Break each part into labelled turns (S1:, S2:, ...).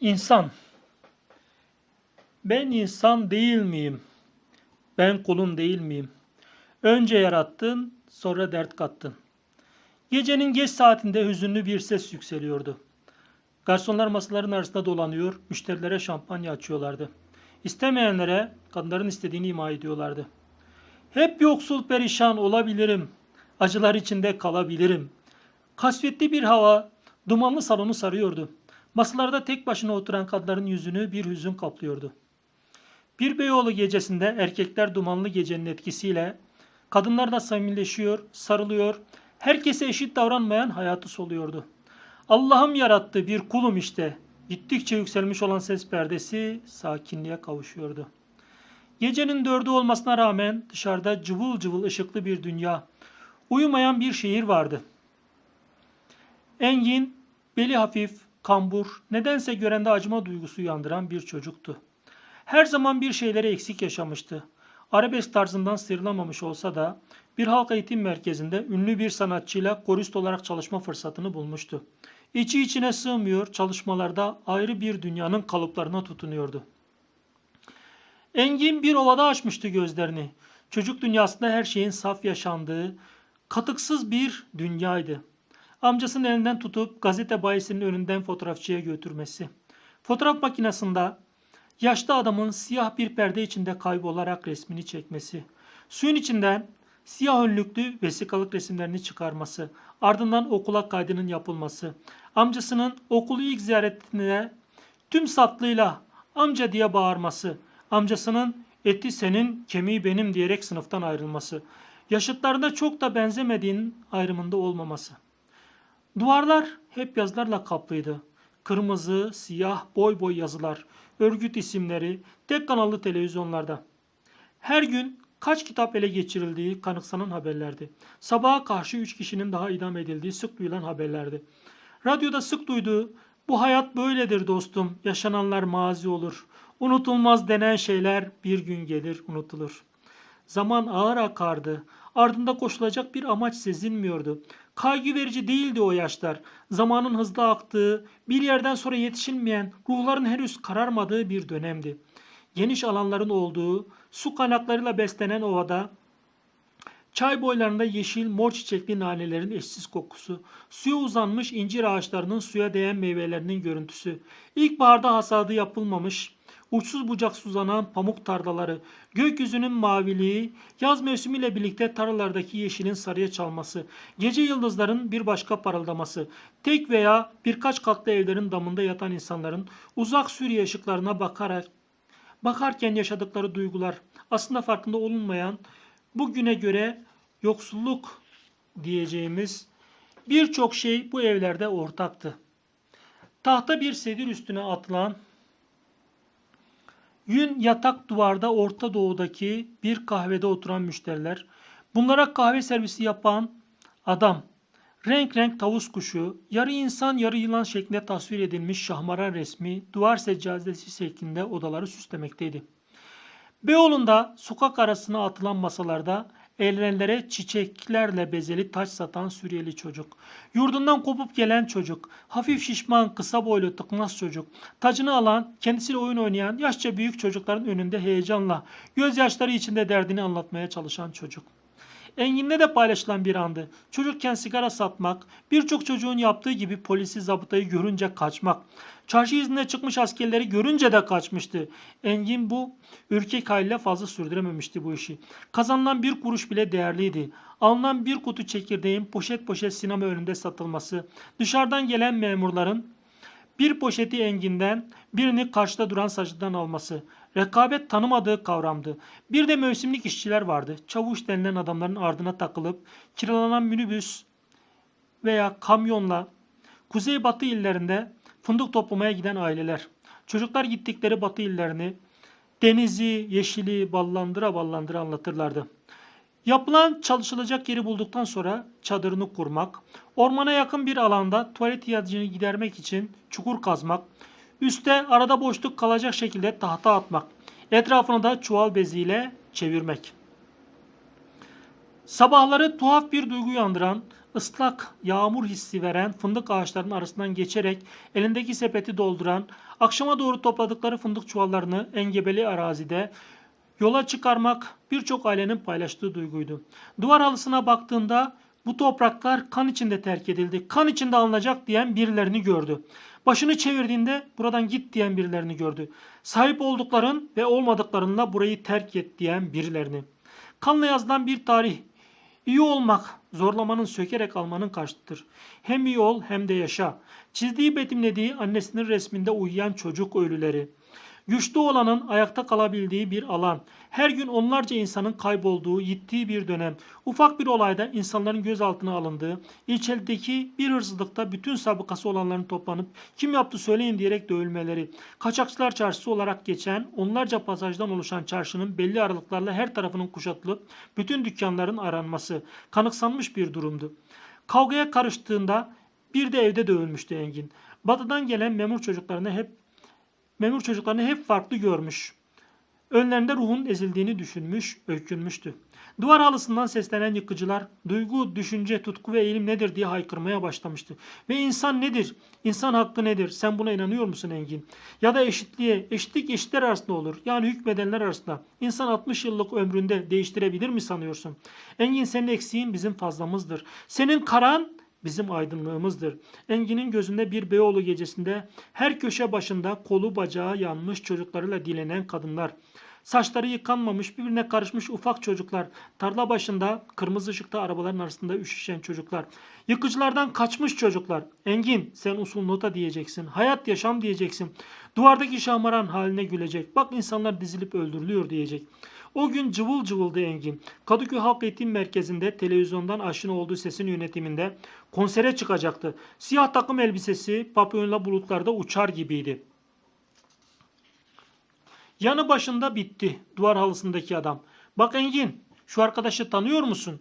S1: İnsan. Ben insan değil miyim? Ben kulun değil miyim? Önce yarattın, sonra dert kattın. Gecenin geç saatinde hüzünlü bir ses yükseliyordu. Garsonlar masaların arasında dolanıyor, müşterilere şampanya açıyorlardı. İstemeyenlere kadınların istediğini ima ediyorlardı. Hep yoksul perişan olabilirim. Acılar içinde kalabilirim. Kasvetli bir hava dumanlı salonu sarıyordu. Masalarda tek başına oturan kadınların yüzünü bir hüzün kaplıyordu. Bir Beyoğlu gecesinde erkekler dumanlı gecenin etkisiyle kadınlarla samimileşiyor, sarılıyor, herkese eşit davranmayan hayatı soluyordu. Allah'ım yarattı bir kulum işte. Gittikçe yükselmiş olan ses perdesi sakinliğe kavuşuyordu. Gecenin dördü olmasına rağmen dışarıda cıvıl cıvıl ışıklı bir dünya, uyumayan bir şehir vardı. Engin, beli hafif, kambur, nedense görende acıma duygusu uyandıran bir çocuktu. Her zaman bir şeyleri eksik yaşamıştı. Arabesk tarzından sıyrılamamış olsa da bir halk eğitim merkezinde ünlü bir sanatçıyla korist olarak çalışma fırsatını bulmuştu. İçi içine sığmıyor, çalışmalarda ayrı bir dünyanın kalıplarına tutunuyordu. Engin bir ovada açmıştı gözlerini. Çocuk dünyasında her şeyin saf yaşandığı, katıksız bir dünyaydı. Amcasının elinden tutup gazete bayisinin önünden fotoğrafçıya götürmesi. Fotoğraf makinesinde yaşlı adamın siyah bir perde içinde kaybolarak resmini çekmesi. Suyun içinden siyah önlüklü vesikalık resimlerini çıkarması. Ardından okula kaydının yapılması. Amcasının okulu ilk ziyaretine tüm satlığıyla amca diye bağırması. Amcasının eti senin, kemiği benim diyerek sınıftan ayrılması. Yaşıtlarına çok da benzemediğinin ayrımında olmaması. Duvarlar hep yazılarla kaplıydı. Kırmızı, siyah, boy boy yazılar, örgüt isimleri, tek kanallı televizyonlarda. Her gün kaç kitap ele geçirildiği kanıksanan haberlerdi. Sabaha karşı üç kişinin daha idam edildiği sık duyulan haberlerdi. Radyoda sık duyduğu bu hayat böyledir dostum, yaşananlar mazi olur. Unutulmaz denen şeyler bir gün gelir, unutulur. Zaman ağır akardı. Ardında koşulacak bir amaç sezilmiyordu. Kaygı verici değildi o yaşlar. Zamanın hızlı aktığı, bir yerden sonra yetişilmeyen, ruhların henüz kararmadığı bir dönemdi. Geniş alanların olduğu, su kaynaklarıyla beslenen ovada, çay boylarında yeşil, mor çiçekli nanelerin eşsiz kokusu, suya uzanmış incir ağaçlarının suya değen meyvelerinin görüntüsü, ilkbaharda hasadı yapılmamış, uçsuz bucaksız uzanan pamuk tarlaları, gökyüzünün maviliği, yaz mevsimiyle birlikte tarlalardaki yeşilin sarıya çalması, gece yıldızların bir başka parıldaması, tek veya birkaç katlı evlerin damında yatan insanların uzak Suriye ışıklarına bakarak bakarken yaşadıkları duygular aslında farkında olunmayan bugüne göre yoksulluk diyeceğimiz birçok şey bu evlerde ortaktı. Tahta bir sedir üstüne atılan Yün yatak duvarda Orta Doğu'daki bir kahvede oturan müşteriler, bunlara kahve servisi yapan adam, renk renk tavus kuşu, yarı insan yarı yılan şeklinde tasvir edilmiş şahmaran resmi duvar seccadesi şeklinde odaları süslemekteydi. Beyoğlu'nda sokak arasına atılan masalarda elrenlere çiçeklerle bezeli taç satan Suriyeli çocuk. Yurdundan kopup gelen çocuk. Hafif şişman, kısa boylu, tıknaz çocuk. Tacını alan, kendisiyle oyun oynayan yaşça büyük çocukların önünde heyecanla, gözyaşları içinde derdini anlatmaya çalışan çocuk. Engin'le de paylaşılan bir andı. Çocukken sigara satmak, birçok çocuğun yaptığı gibi polisi zabıtayı görünce kaçmak. Çarşı iznine çıkmış askerleri görünce de kaçmıştı. Engin bu ürkek haliyle fazla sürdürememişti bu işi. Kazanılan bir kuruş bile değerliydi. Alınan bir kutu çekirdeğin poşet poşet sinema önünde satılması, dışarıdan gelen memurların bir poşeti enginden, birini karşıda duran sacıdan alması. Rekabet tanımadığı kavramdı. Bir de mevsimlik işçiler vardı. Çavuş denilen adamların ardına takılıp kiralanan minibüs veya kamyonla kuzeybatı illerinde fındık toplamaya giden aileler. Çocuklar gittikleri batı illerini denizi, yeşili ballandıra ballandıra anlatırlardı. Yapılan çalışılacak yeri bulduktan sonra çadırını kurmak, ormana yakın bir alanda tuvalet ihtiyacını gidermek için çukur kazmak, üste arada boşluk kalacak şekilde tahta atmak, etrafını da çuval beziyle çevirmek. Sabahları tuhaf bir duygu uyandıran, ıslak yağmur hissi veren fındık ağaçlarının arasından geçerek elindeki sepeti dolduran, akşama doğru topladıkları fındık çuvallarını engebeli arazide yola çıkarmak birçok ailenin paylaştığı duyguydu. Duvar halısına baktığında bu topraklar kan içinde terk edildi, kan içinde alınacak diyen birilerini gördü. Başını çevirdiğinde buradan git diyen birilerini gördü. Sahip oldukların ve olmadıklarınla burayı terk et diyen birilerini. Kanla yazılan bir tarih. İyi olmak, zorlamanın sökerek almanın karşıtıdır. Hem iyi ol hem de yaşa. Çizdiği betimlediği annesinin resminde uyuyan çocuk ölüleri. Güçlü olanın ayakta kalabildiği bir alan. Her gün onlarca insanın kaybolduğu, gittiği bir dönem. Ufak bir olayda insanların gözaltına alındığı, ilçedeki bir hırsızlıkta bütün sabıkası olanların toplanıp kim yaptı söyleyin diyerek dövülmeleri. Kaçakçılar çarşısı olarak geçen onlarca pasajdan oluşan çarşının belli aralıklarla her tarafının kuşatılıp bütün dükkanların aranması. Kanıksanmış bir durumdu. Kavgaya karıştığında bir de evde dövülmüştü Engin. Batıdan gelen memur çocuklarını hep memur çocuklarını hep farklı görmüş. Önlerinde ruhun ezildiğini düşünmüş, öykünmüştü. Duvar halısından seslenen yıkıcılar, duygu, düşünce, tutku ve eğilim nedir diye haykırmaya başlamıştı. Ve insan nedir? İnsan hakkı nedir? Sen buna inanıyor musun Engin? Ya da eşitliğe, eşitlik eşitler arasında olur. Yani hükmedenler arasında. İnsan 60 yıllık ömründe değiştirebilir mi sanıyorsun? Engin senin eksiğin bizim fazlamızdır. Senin karan bizim aydınlığımızdır. Engin'in gözünde bir Beyoğlu gecesinde her köşe başında kolu bacağı yanmış çocuklarıyla dilenen kadınlar. Saçları yıkanmamış, birbirine karışmış ufak çocuklar. Tarla başında, kırmızı ışıkta arabaların arasında üşüşen çocuklar. Yıkıcılardan kaçmış çocuklar. Engin, sen usul nota diyeceksin. Hayat yaşam diyeceksin. Duvardaki şamaran haline gülecek. Bak insanlar dizilip öldürülüyor diyecek. O gün cıvıl cıvıldı Engin. Kadıköy Halk Eğitim Merkezi'nde televizyondan aşina olduğu sesin yönetiminde konsere çıkacaktı. Siyah takım elbisesi papyonla bulutlarda uçar gibiydi. Yanı başında bitti duvar halısındaki adam. Bak Engin şu arkadaşı tanıyor musun?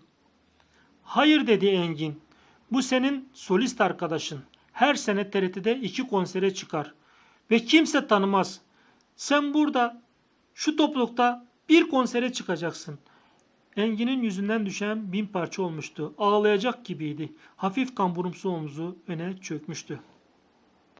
S1: Hayır dedi Engin. Bu senin solist arkadaşın. Her sene TRT'de iki konsere çıkar. Ve kimse tanımaz. Sen burada şu toplulukta bir konsere çıkacaksın. Engin'in yüzünden düşen bin parça olmuştu. Ağlayacak gibiydi. Hafif kamburumsu omzu öne çökmüştü.